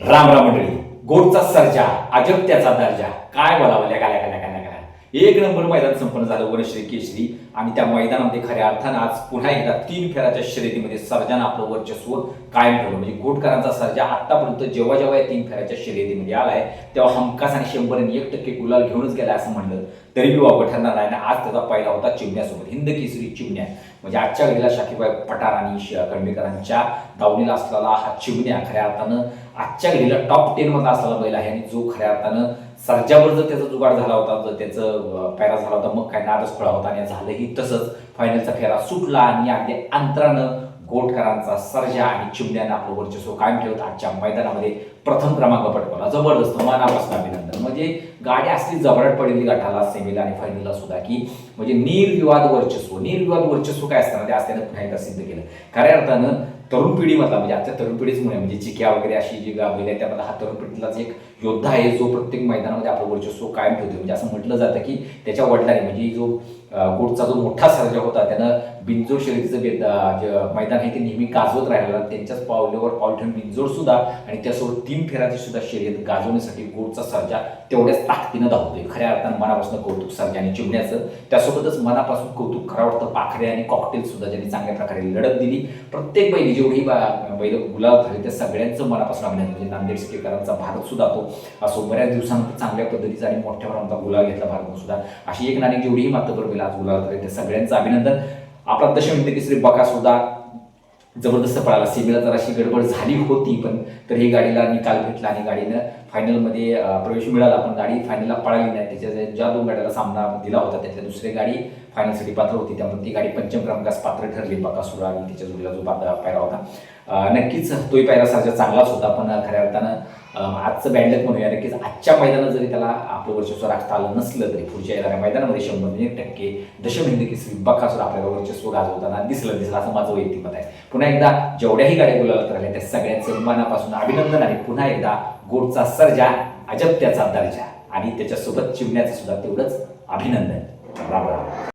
राम राम मंडळी गोडचा सर्जा अजब त्याचा दर्जा. काय बोलावं गाल्या गाल्या गाल्या गाल्या. एक नंबर मैदान संपन्न झालं वनश्री केशरी आणि त्या मैदानामध्ये खऱ्या अर्थानं आज पुन्हा एकदा तीन फेऱ्याच्या शर्यतीमध्ये सर्जानं आपलं वर्चस्व कायम ठेवलं. म्हणजे गोटकरांचा सर्जा आतापर्यंत जेव्हा जेव्हा या तीन फेऱ्याच्या शर्यतीमध्ये आलाय तेव्हा हमखास आणि शंभर आणि एक टक्के गुलाल घेऊनच गेला असं म्हणलं तरी मी वावग ठरणार नाही आज त्याचा पहिला होता चिमण्यासोबत. हिंद केसरी चिमण्या. म्हणजे आजच्या घडीला शाकीबाई पठार आणि कणबेकरांच्या दावणीला असलेला हा चिमण्या खऱ्या अर्थानं आजच्या घडीला टॉप टेन मधला असलेला बैल आहे आणि जो खऱ्या अर्थानं सर्जावर जर त्याचा जुगाड झाला होता जर त्याचं पॅरा झाला होता मग काय नादच फळा होता आणि झालंही तसंच. फायनलचा फेरा सुटला आणि अगदी अंतरानं कोटकरांचा सर्जा आणि चिमण्यानं आपलं वर्चस्व कायम ठेवत आजच्या मैदानामध्ये प्रथम क्रमांक पटकवला. जबरदस्त मनापासून अभिनंदन. म्हणजे गाडी असली जबरट पडलेली गटाला सेमीला आणि फायनलला सुद्धा की म्हणजे निर्विवाद वर्चस्व. निर्विवाद वर्चस्व काय असताना ते आज पुन्हा एकदा सिद्ध केलं. खऱ्या अर्थानं तरुण पिढीमधला म्हणजे आजच्या तरुण पिढीच मुळे म्हणजे चिक्या वगैरे अशी जी गावी आहे त्यामध्ये हा तरुण पिढीतलाच एक योद्धा आहे जो प्रत्येक मैदानामध्ये आपलं वर्चस्व कायम ठेवतो म्हणजे असं म्हटलं जातं की त्याच्या वडिलांनी म्हणजे जो गुडचा जो मोठा सर्जा होता त्यानं बिंजोड शर्यतीचं बेद मैदान आहे ते नेहमी गाजवत राहिलेलं आणि त्यांच्याच पावल्यावर पाऊल ठेवून बिंजोड सुद्धा आणि त्यासोबत तीन फेराची सुद्धा शर्यत गाजवण्यासाठी गोडचा सर्जा तेवढ्याच ताकदीनं धावतोय खऱ्या अर्थानं मनापासून कौतुक सर्जा आणि चिमण्याचं. त्यासोबतच मनापासून कौतुक करावं वाटतं. पाखरे आणि कॉकटेल सुद्धा ज्यांनी चांगल्या प्रकारे लढत दिली. प्रत्येक बैली जेवढी बा- बैल गुलाब झाली त्या सगळ्यांचं मनापासून अभिनंदन. म्हणजे नांदेड सिटीकरांचा भारत सुद्धा तो असो बऱ्याच दिवसानंतर चांगल्या पद्धतीचा आणि मोठ्या प्रमाणात गुलाब घेतला भारत सुद्धा. अशी एक नाणी जेवढीही मात्र बैल आज गुलाब सगळ्यांचं अभिनंदन. आपला दशमिंत केसरी बका सुद्धा जबरदस्त पळाला. सीमेला जराशी गडबड झाली होती पण तर ही गाडीला निकाल भेटला आणि गाडीनं फायनलमध्ये प्रवेश मिळाला पण गाडी फायनलला पळाली नाही. त्याच्या ज्या- दोन गाड्याला सामना दिला होता त्याच्या दुसरी गाडी फायनलसाठी पात्र होती. त्यामुळे ती गाडी पंचम क्रमांकास पात्र ठरली. बकासुरा आणि त्याच्या जोडीला जो पात्र पायरा होता. नक्कीच तोही पायरा सारखा चांगलाच होता पण खऱ्या अर्थानं आजचं बॅडलक म्हणूया. नक्कीच आजच्या मैदानात जरी त्याला आपलं वर्चस्व राखता आलं नसलं तरी पुढच्या येणाऱ्या मैदानामध्ये शंभर एक टक्के दशमिंद केसरी बकासूर आपल्याला वर्चस्व गाजवताना दिसलं दिसलं असं माझं वैयक्तिक मत आहे. पुन्हा एकदा जेवढ्याही गाड्या बोलायला राहिल्या त्या सगळ्यांचं मनापासून अभिनंदन आणि पुन्हा एकदा गोटचा सर्जा अजब त्याचा दर्जा. आणि त्याच्यासोबत चिमण्याचं सुद्धा तेवढंच अभिनंदन. राम राम.